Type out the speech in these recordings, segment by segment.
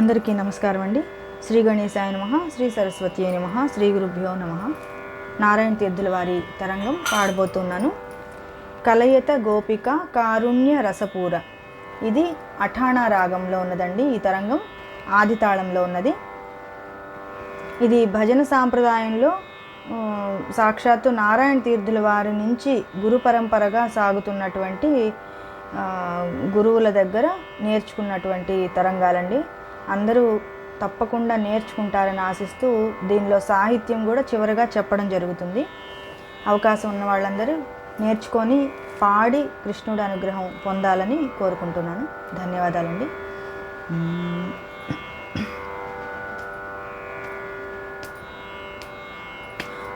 అందరికీ నమస్కారం అండి. శ్రీ గణేశాయ నమ శ్రీ సరస్వతి నమ శ్రీ గురుభ్యో నమ. నారాయణ తీర్థుల వారి తరంగం పాడబోతున్నాను. కలయత గోపిక కారుణ్య రసపూర. ఇది అఠాణా రాగంలో ఉన్నదండి ఈ తరంగం. ఆది తాళంలో ఉన్నది. ఇది భజన సాంప్రదాయంలో సాక్షాత్తు నారాయణ తీర్థుల వారి నుంచి గురు పరంపరగా సాగుతున్నటువంటి గురువుల దగ్గర నేర్చుకున్నటువంటి తరంగాలండి. అందరూ తప్పకుండా నేర్చుకుంటారని ఆశిస్తూ దీనిలో సాహిత్యం కూడా చివరిగా చెప్పడం జరుగుతుంది. అవకాశం ఉన్న వాళ్ళందరూ నేర్చుకొని పాడి కృష్ణుడి అనుగ్రహం పొందాలని కోరుకుంటున్నాను. ధన్యవాదాలండి.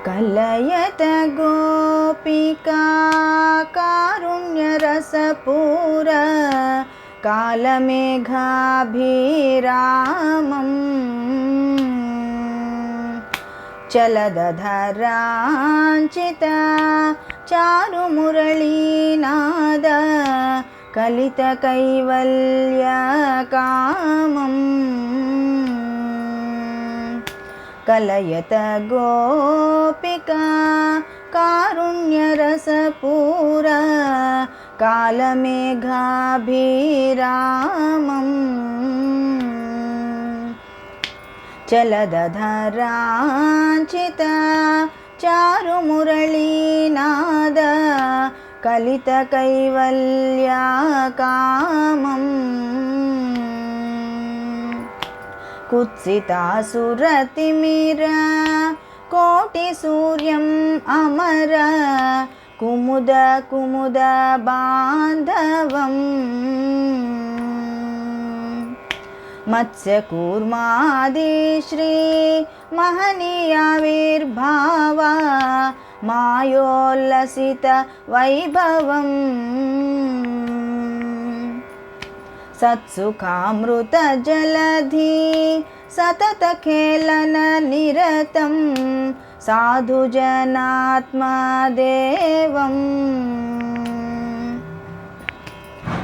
కలయత గోపికా కారుణ్యరసపూర కాలమేఘాభిరామం చలదధరాంచిత చారుమురళీనాద కలిత కైవల్య కామం కలయత గోపికా కారుణ్యరసపూర కాలమేఘాభిరామం చలదధరాంచిత చారుమురళీనాద కలిత కైవల్య కుముద కుముద బాంధవం. మత్స్యకూర్మాది శ్రీ మహనీయావిర్భావ మాయోల్లసిత వైభవం. సత్సుఖామృత జలధి సతత ఖేళన నిరతం. साधुजनात्मदेवम्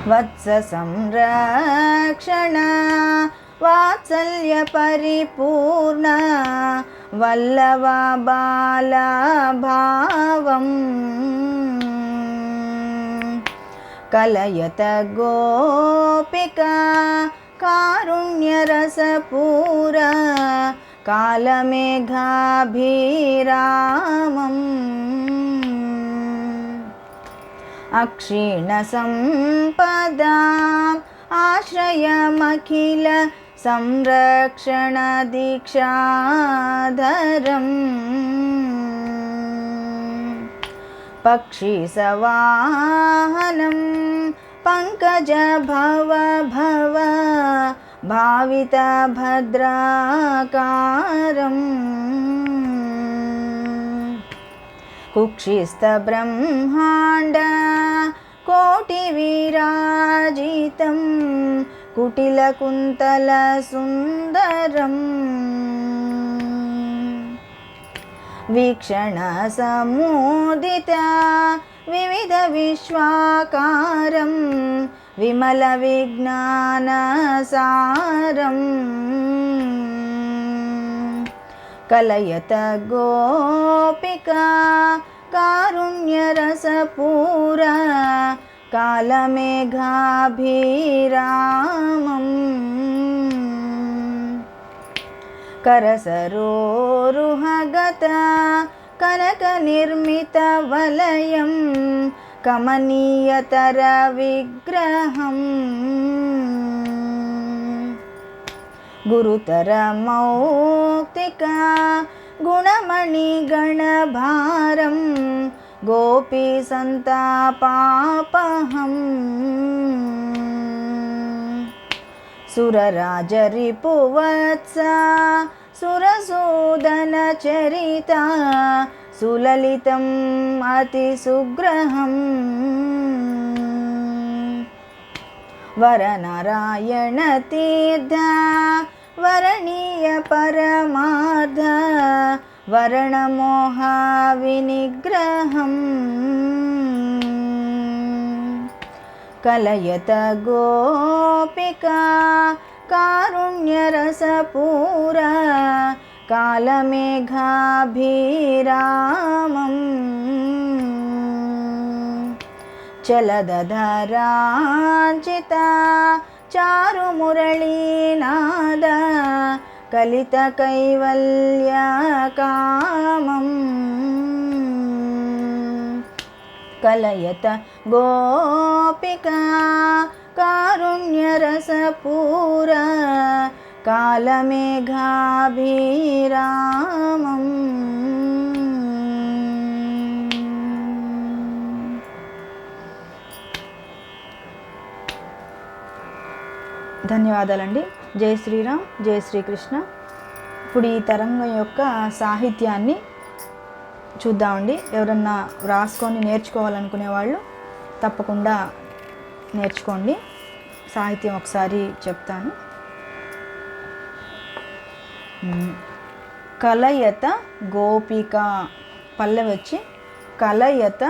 वत्ससंरक्षण वात्सल्यपरिपूर्ण वल्लवबालभावम् कलयत गोपिका कारुण्यरसपूर कालमेघाभिरामम्। अक्षीणसम्पदाम् आश्रयमखिल संरक्षणदीक्षाधरम्। पक्षिसवाहनं पङ्कजभव भव भावितभद्राकारम् कुक्षिस्थब्रह्माण्ड कोटिविराजितं कुटिलकुन्तलसुन्दरम् वीक्षणसमुदिता विविधविश्वाकारं विमलविज्ञानसारम् कलयत गोपिका कारुण्यरसपूर कालमेघाभिरामम् करसरोरुहगत कनकनिर्मितवलयं कमनीयतरविग्रहम् गुरुतरमौक्तिका गुणमणिगणभारं गोपीसन्तापापहम् सुरराजरिपुवत्सा सुरसूदनचरिता सुललितम् अतिसुग्रहम् वरनारायणतीर्थ वरणीयपरमार्ध वरणमोहाविनिग्रहम् कलयत गोपिका कारुण्यरसपूर कालमेघाभिरामम् चलदधराञ्चिता चारुमुरळीनाद कलितकैवल्यकामम् कलयत गोपिका कारुण्यरसपूर కాలమేఘాభిరామం. ధన్యవాదాలండి. జై శ్రీరామ్ జై శ్రీకృష్ణ. ఇప్పుడు ఈ తరంగం యొక్క సాహిత్యాన్ని చూద్దామండి. ఎవరన్నా వ్రాసుకొని నేర్చుకోవాలనుకునే వాళ్ళు తప్పకుండా నేర్చుకోండి. సాహిత్యం ఒకసారి చెప్తాను. కలయత గోపిక. పల్లె వచ్చి కలయత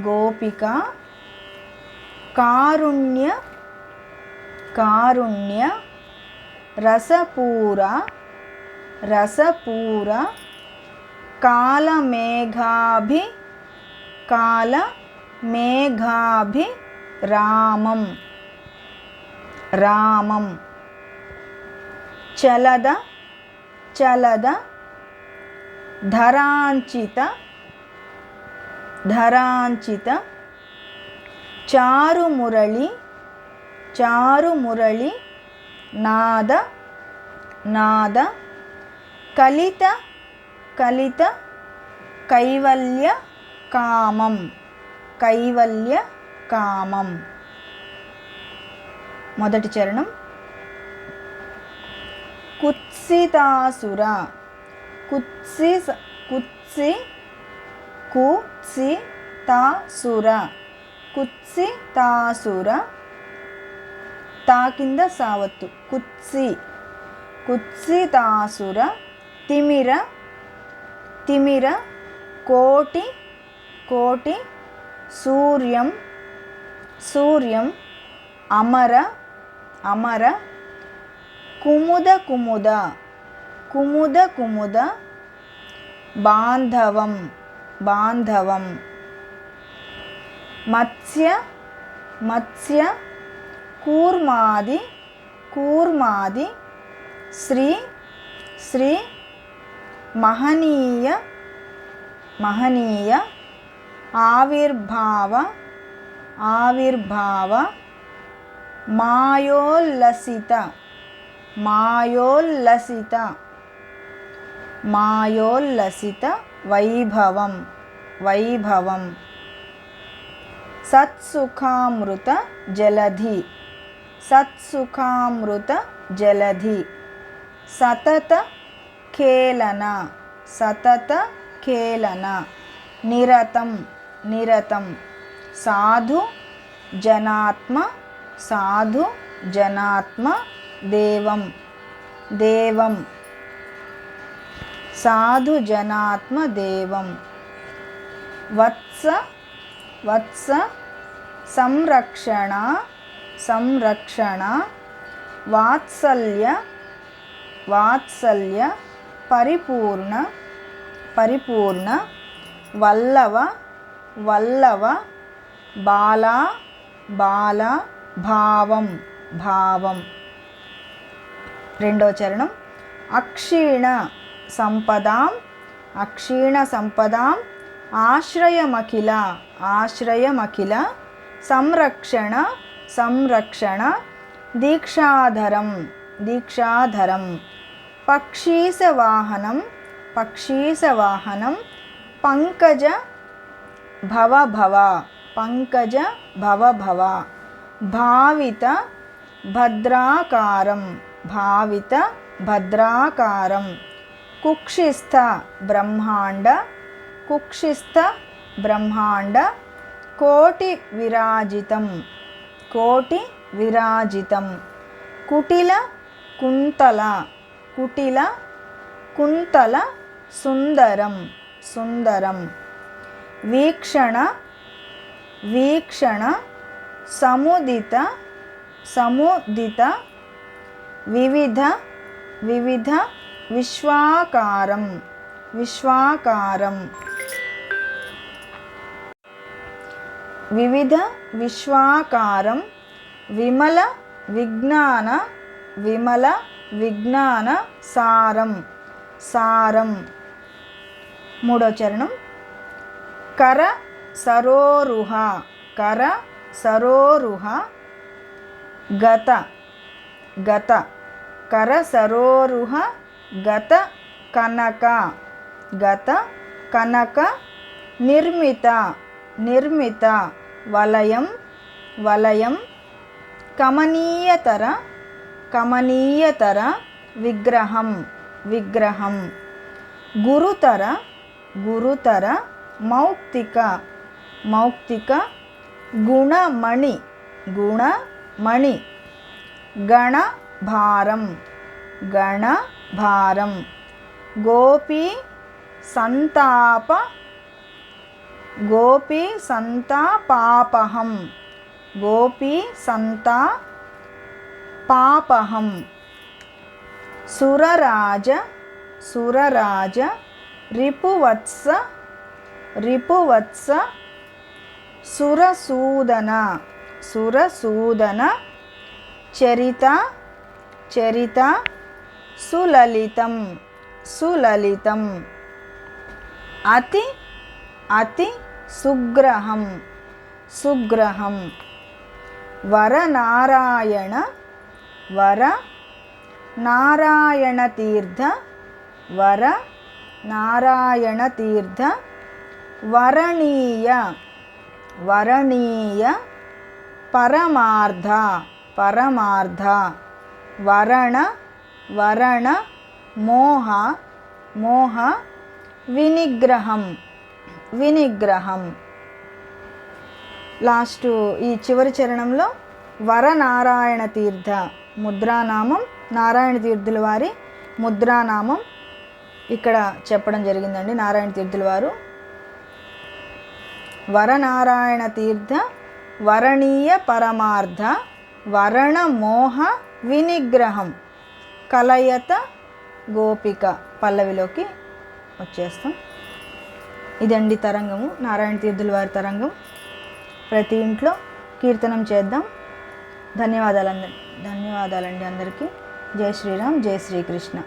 గోపిక. కారుణ్య కారుణ్య రసపూర రసపూర కాలమేఘాభి కాల మేఘాభి రామం రామం. చలద చలద ధరాంచిత ధరాంచిత చారుమురళి చారుమురళి నాద నాద కలిత కలిత కైవల్య కామం కైవల్య కామం. మొదటి చరణం. కుత్సితాసుర కుత్సి కుత్సి కుత్సి తాసుర కుత్సి తాసుర తా కింద సావత్తు. కుత్సి కుత్సితాసుర తిమిర తిమిర కోటి కోటి సూర్యం సూర్యం అమర అమర కుముద కుముద. కుముద కుముద. బాంధవం బాంధవం. మత్స్య మత్స్య. కూర్మాది కూర్మాది. శ్రీ శ్రీ. మహనీయ మహనీయ. ఆవిర్భావ ఆవిర్భావ. మాయోల్లసిత. మాయోల్లసిత మాయోల్లసిత వైభవం వైభవం. సత్సుఖామృత జలధి సత్సుఖామృత జలధి. సతత ఖేళన సతత ఖేళన నిరతం నిరతం. సాధు జనాత్మ సాధు జనాత్మ దేవం. దేవం. సాధు జనాత్మ దేవం. వత్స వత్స సంరక్షణ సంరక్షణ వాత్సల్య వాత్సల్య పరిపూర్ణ పరిపూర్ణ వల్లవ వల్లవ బాల బాల భావం భావం. రెండో చరణం. అక్షీణ సంపదాం అక్షీణ సంపదాం ఆశ్రయమఖిల ఆశ్రయమఖిల సంరక్షణ సంరక్షణ దీక్షాధరం దీక్షాధరం పక్షీసవాహనం పక్షీసవాహనం పంకజ భవ భవ పంకజ భవ భవ భావిత భద్రాకారం భావిత భద్రాకారం. కుక్షిస్థ బ్రహ్మాండ కుక్షిస్థ బ్రహ్మాండ కోటి విరాజితం కోటి విరాజితం. కుటిల కుంతల కుటిల కుంతల సుందరం సుందరం. వీక్షణ వీక్షణ సముదిత సముదిత వివిధ వివిధ విశ్వాకారం విశ్వాకారం. వివిధ విశ్వాకారం విమల విజ్ఞాన విమల విజ్ఞాన సారం సారం. మూడో చరణం. కర సరోరుహ కర సరోరుహ గత గత. కర సరోరుహ గత కనక గత కనక నిర్మిత నిర్మిత వలయం వలయం కమనీయతర కమనీయతర విగ్రహం విగ్రహం గురుతర గురుతర మౌక్తిక మౌక్తిక గుణమణి గుణమణి గణ భారం గణ భారం గోపి సంతాప గోపి సంతాపాపహం గోపి సంతా పాపహం సురరాజ సురరాజ రిపువత్స రిపువత్స సురసూదన సురసూదన చరిత చరిత సులలితం సులలితం. అతి అతి సుగ్రహం సుగ్రహం. వరనారాయణ వర నారాయణ తీర్థ వర నారాయణ తీర్థ వరణీయ వరణీయ పరమార్థ పరమార్థ వరణ వరణ మోహ మోహ వినిగ్రహం వినిగ్రహం. లాస్ట్ ఈ చివరి చరణంలో వరనారాయణ తీర్థ ముద్రానామం నారాయణ తీర్థుల వారి ముద్రానామం. ఇక్కడ చెప్పడం జరిగిందండి నారాయణ తీర్థుల వారు. వరనారాయణ తీర్థ వరణీయ పరమార్థ వరణ మోహ వినిగ్రహం. కలయత గోపిక పల్లవిలోకి వచ్చేస్తాం. ఇదండి తరంగము. నారాయణ తీర్థుల వారి తరంగం. ప్రతి ఇంట్లో కీర్తనం చేద్దాం. ధన్యవాదాలు అందరి ధన్యవాదాలండి అందరికీ. జై శ్రీరామ్ జై శ్రీకృష్ణ.